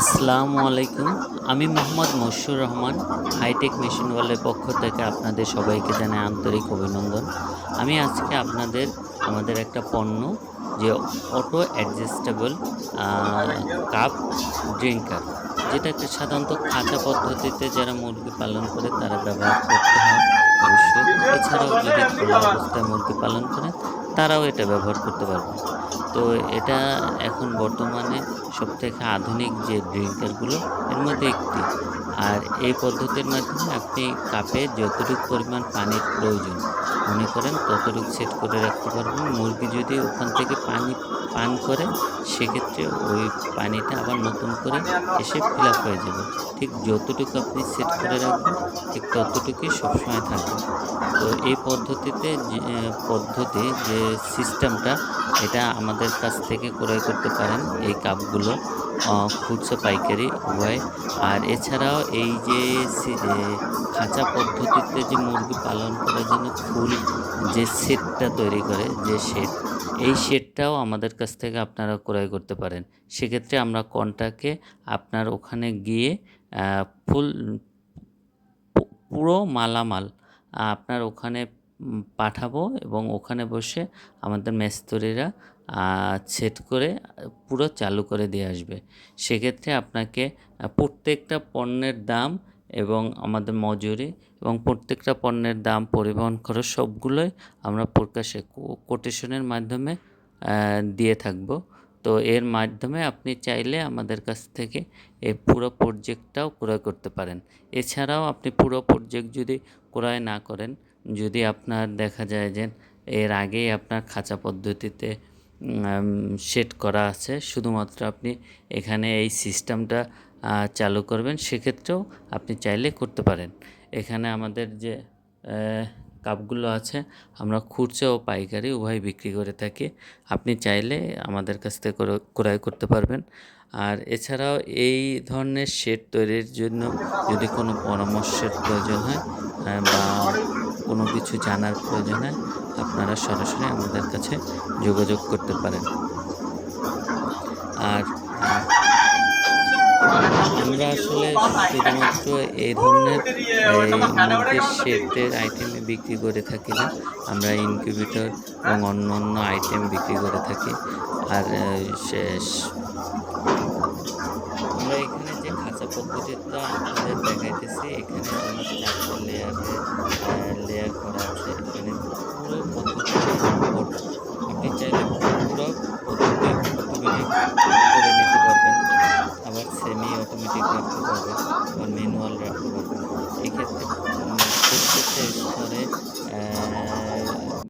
আসসালামু আলাইকুম। আমি মোহাম্মদ মশিউর রহমান, হাইটেক মেশিন ওয়ার্ল্ডের পক্ষ থেকে আপনাদের সবাইকে জানাই আন্তরিক অভিনন্দন। আমি আজকে আপনাদের, আমাদের একটা পণ্য, যে অটো অ্যাডজাস্টেবল কাপ ড্রিঙ্কার যেটাকে সাধারণত খাঁচা পদ্ধতিতে যারা মুরগি পালন করে, তারা ব্যবহার করতে হয় অবশ্যই। এছাড়াও যদি খোলা অবস্থায় মুরগি পালন করেন, তারাও এটা ব্যবহার করতে পারবে তো এটা এখন বর্তমানে সবথেকে আধুনিক যে ড্রিঙ্কারগুলো, এর মধ্যে একটি। আর এই পদ্ধতির মাধ্যমে আপনি কাপে যতটুকু পরিমাণ পানির প্রয়োজন মনে করেন, ততটুকু সেট করে রাখতে পারবেন মুরগি যদি ওখান থেকে পানি পান করে, সেক্ষেত্রে ওই পানিটা আবার নতুন করে এসে ফিল আপ হয়ে যাবে। ঠিক যতটুকু আপনি সেট করে রাখবেন, ঠিক ততটুকুই সবসময় থাকবে। তো এই পদ্ধতিতে পদ্ধতি, যে সিস্টেমটা এটা আমাদের কাছ থেকে ক্রয় করতে পারেন এই কাপগুলো খুচরো পাইকারি উভয় আর এছাড়াও এই যে খাঁচা পদ্ধতিতে যে মুরগি পালন করার জন্য ফুল যে সেটটা তৈরি করে, যে শেড এই শেডটাও আমাদের কাছ থেকে আপনারা ক্রয় করতে পারেন। সেক্ষেত্রে আমরা কন্টাকে আপনার ওখানে গিয়ে ফুল পুরো মালামাল আপনার ওখানে পাঠাবো এবং ওখানে বসে আমাদের মেস্তরিরা সেট করে পুরো চালু করে দিয়ে আসবে। সেক্ষেত্রে আপনাকে প্রত্যেকটা পণ্যের দাম এবং আমাদের মজুরি এবং প্রত্যেকটা পণ্যের দাম, পরিবহন খরচ সবগুলোই আমরা প্রকাশে কোটেশনের মাধ্যমে দিয়ে থাকব। তো এর মাধ্যমে আপনি চাইলে আমাদের কাছ থেকে এই পুরো প্রজেক্টটাও ক্রয় করতে পারেন। এছাড়াও আপনি পুরো প্রজেক্ট যদি ক্রয় না করেন, যদি আপনার দেখা যায় যে এর আগেই আপনার খাঁচা পদ্ধতিতে সেট করা আছে। শুধুমাত্র আপনি এখানে এই সিস্টেমটা চালু করবেন। সেক্ষেত্রেও আপনি চাইলে করতে পারেন। এখানে আমাদের যে কাপগুলো আছে, আমরা খুচরো ও পাইকারি উভয় বিক্রি করে থাকি। আপনি চাইলে আমাদের কাছ থেকে ক্রয়- করতে পারবেন। আর এছাড়াও এই ধরনের শেড তৈরির জন্য যদি কোনো পরামর্শের প্রয়োজন হয় বা কোনো কিছু জানার প্রয়োজন হয় আপনারা সরাসরি আমাদের কাছে যোগাযোগ করতে পারেন। আর, আমরা আসলে শুধুমাত্র এই ধরনের শেডের আইটেম বিক্রি করে থাকি না, আমরা ইনকিউবেটর এবং অন্য অন্য আইটেম বিক্রি করে থাকি। আর শেষ। আমরা এখানে যে খাঁচা পদ্ধতিটা আপনাদের দেখাইতেছি, এখানে অনেক চারটা